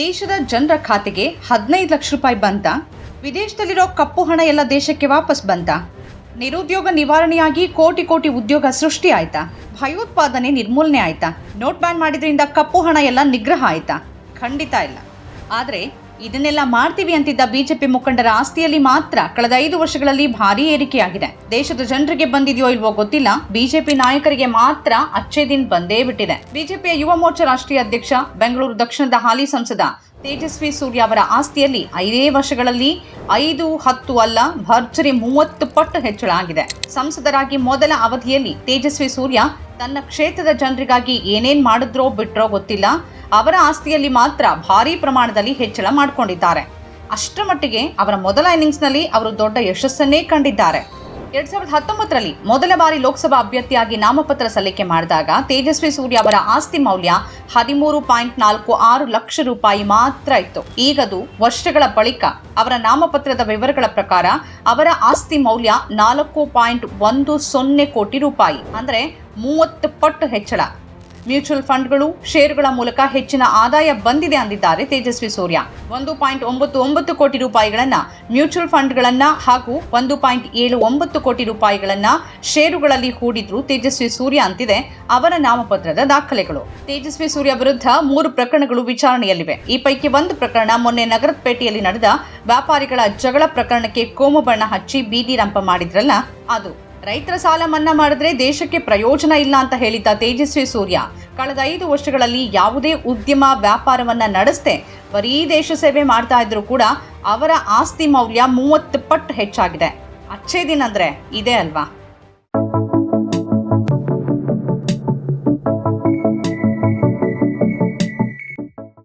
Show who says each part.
Speaker 1: ದೇಶದ ಜನರ ಖಾತೆಗೆ ಹದಿನೈದು ಲಕ್ಷ ರೂಪಾಯಿ ಬಂತ. ವಿದೇಶದಲ್ಲಿರೋ ಕಪ್ಪು ಹಣ ಎಲ್ಲ ದೇಶಕ್ಕೆ ವಾಪಸ್ ಬಂತ. ನಿರುದ್ಯೋಗ ನಿವಾರಣೆಯಾಗಿ ಕೋಟಿ ಕೋಟಿ ಉದ್ಯೋಗ ಸೃಷ್ಟಿ ಆಯ್ತಾ. ಭಯೋತ್ಪಾದನೆ ನಿರ್ಮೂಲನೆ ಆಯ್ತಾ. ನೋಟ್ ಬ್ಯಾನ್ ಮಾಡಿದ್ರಿಂದ ಕಪ್ಪು ಹಣ ಎಲ್ಲ ನಿಗ್ರಹ ಆಯ್ತಾ. ಖಂಡಿತ ಇಲ್ಲ. ಆದರೆ ಇದನ್ನೆಲ್ಲ ಮಾಡ್ತೀವಿ ಅಂತಿದ್ದ ಬಿಜೆಪಿ ಮುಖಂಡರ ಆಸ್ತಿಯಲ್ಲಿ ಮಾತ್ರ ಕಳೆದ ಐದು ವರ್ಷಗಳಲ್ಲಿ ಭಾರೀ ಏರಿಕೆಯಾಗಿದೆ. ದೇಶದ ಜನರಿಗೆ ಬಂದಿದೆಯೋ ಇಲ್ವೋ ಗೊತ್ತಿಲ್ಲ. ಬಿಜೆಪಿ ನಾಯಕರಿಗೆ ಮಾತ್ರ ಅಚ್ಚೇ ದಿನ್ ಬಂದೇ ಬಿಟ್ಟಿದೆ. ಬಿಜೆಪಿಯ ಯುವ ಮೋರ್ಚಾ ರಾಷ್ಟ್ರೀಯ ಅಧ್ಯಕ್ಷ, ಬೆಂಗಳೂರು ದಕ್ಷಿಣದ ಹಾಲಿ ಸಂಸದ ತೇಜಸ್ವಿ ಸೂರ್ಯ ಅವರ ಆಸ್ತಿಯಲ್ಲಿ ಐದೇ ವರ್ಷಗಳಲ್ಲಿ ಐದು ಹತ್ತು ಅಲ್ಲ, ಭರ್ಜರಿ ಮೂವತ್ತು ಪಟ್ಟು ಹೆಚ್ಚಳ ಆಗಿದೆ. ಸಂಸದರಾಗಿ ಮೊದಲ ಅವಧಿಯಲ್ಲಿ ತೇಜಸ್ವಿ ಸೂರ್ಯ ತನ್ನ ಕ್ಷೇತ್ರದ ಜನರಿಗಾಗಿ ಏನೇನ್ ಮಾಡಿದ್ರೋ ಬಿಟ್ರೋ ಗೊತ್ತಿಲ್ಲ. ಅವರ ಆಸ್ತಿಯಲ್ಲಿ ಮಾತ್ರ ಭಾರೀ ಪ್ರಮಾಣದಲ್ಲಿ ಹೆಚ್ಚಳ ಮಾಡಿಕೊಂಡಿದ್ದಾರೆ. ಅಷ್ಟರ ಮಟ್ಟಿಗೆ ಅವರ ಮೊದಲ ಇನ್ನಿಂಗ್ಸ್ನಲ್ಲಿ ಅವರು ದೊಡ್ಡ ಯಶಸ್ಸನ್ನೇ ಕಂಡಿದ್ದಾರೆ. ಎರಡ್ ಸಾವಿರದ ಹತ್ತೊಂಬತ್ತರಲ್ಲಿ ಮೊದಲ ಬಾರಿ ಲೋಕಸಭಾ ಅಭ್ಯರ್ಥಿಯಾಗಿ ನಾಮಪತ್ರ ಸಲ್ಲಿಕೆ ಮಾಡಿದಾಗ ತೇಜಸ್ವಿ ಸೂರ್ಯ ಅವರ ಆಸ್ತಿ ಮೌಲ್ಯ ಹದಿಮೂರು ಪಾಯಿಂಟ್ ನಾಲ್ಕು ಆರು ಲಕ್ಷ ರೂಪಾಯಿ ಮಾತ್ರ ಇತ್ತು. ಈಗದು ವರ್ಷಗಳ ಬಳಿಕ ಅವರ ನಾಮಪತ್ರದ ವಿವರಗಳ ಪ್ರಕಾರ ಅವರ ಆಸ್ತಿ ಮೌಲ್ಯ ನಾಲ್ಕು ಪಾಯಿಂಟ್ ಒಂದು ಸೊನ್ನೆ ಕೋಟಿ ರೂಪಾಯಿ, ಅಂದ್ರೆ ಮೂವತ್ತು ಪಟ್ಟು ಹೆಚ್ಚಳ. ಮ್ಯೂಚುವಲ್ ಫಂಡ್ಗಳು ಷೇರುಗಳ ಮೂಲಕ ಹೆಚ್ಚಿನ ಆದಾಯ ಬಂದಿದೆ ಅಂದಿದ್ದಾರೆ ತೇಜಸ್ವಿ ಸೂರ್ಯ. ಒಂದು ಪಾಯಿಂಟ್ ಒಂಬತ್ತು ಒಂಬತ್ತು ಕೋಟಿ ರೂಪಾಯಿಗಳನ್ನ ಮ್ಯೂಚುವಲ್ ಫಂಡ್ಗಳನ್ನ ಹಾಗೂ ಒಂದು ಪಾಯಿಂಟ್ ಏಳು ಒಂಬತ್ತು ಕೋಟಿ ರೂಪಾಯಿಗಳನ್ನ ಷೇರುಗಳಲ್ಲಿ ಹೂಡಿದ್ರು ತೇಜಸ್ವಿ ಸೂರ್ಯ ಅಂತಿದೆ. ಅವರ ನಾಮಪತ್ರದ ದಾಖಲೆಗಳು. ತೇಜಸ್ವಿ ಸೂರ್ಯ ವಿರುದ್ಧ ಮೂರು ಪ್ರಕರಣಗಳು ವಿಚಾರಣೆಯಲ್ಲಿವೆ. ಈ ಪೈಕಿ ಒಂದು ಪ್ರಕರಣ ಮೊನ್ನೆ ನಗರಪೇಟೆಯಲ್ಲಿ ನಡೆದ ವ್ಯಾಪಾರಿಗಳ ಜಗಳ ಪ್ರಕರಣಕ್ಕೆ ಕೋಮು ಬಣ್ಣ ಹಚ್ಚಿ ಬೀದಿ ರಂಪ ಮಾಡಿದ್ರಲ್ಲ, ಅದು ರೈತರ ಸಾಲ ಮನ್ನಾ ಮಾಡಿದ್ರೆ ದೇಶಕ್ಕೆ ಪ್ರಯೋಜನ ಇಲ್ಲ ಅಂತ ಹೇಳಿದ್ದ ತೇಜಸ್ವಿ ಸೂರ್ಯ, ಕಳೆದ ಐದು ವರ್ಷಗಳಲ್ಲಿ ಯಾವುದೇ ಉದ್ಯಮ ವ್ಯಾಪಾರವನ್ನ ನಡೆಸದೆ, ಬರೀ ದೇಶ ಸೇವೆ ಮಾಡ್ತಾ ಇದ್ರು ಕೂಡ ಅವರ ಆಸ್ತಿ ಮೌಲ್ಯ ಮೂವತ್ತು ಪಟ್ಟು ಹೆಚ್ಚಾಗಿದೆ. ಅಚ್ಚೇ ದಿನ ಅಂದ್ರೆ ಇದೇ ಅಲ್ವಾ?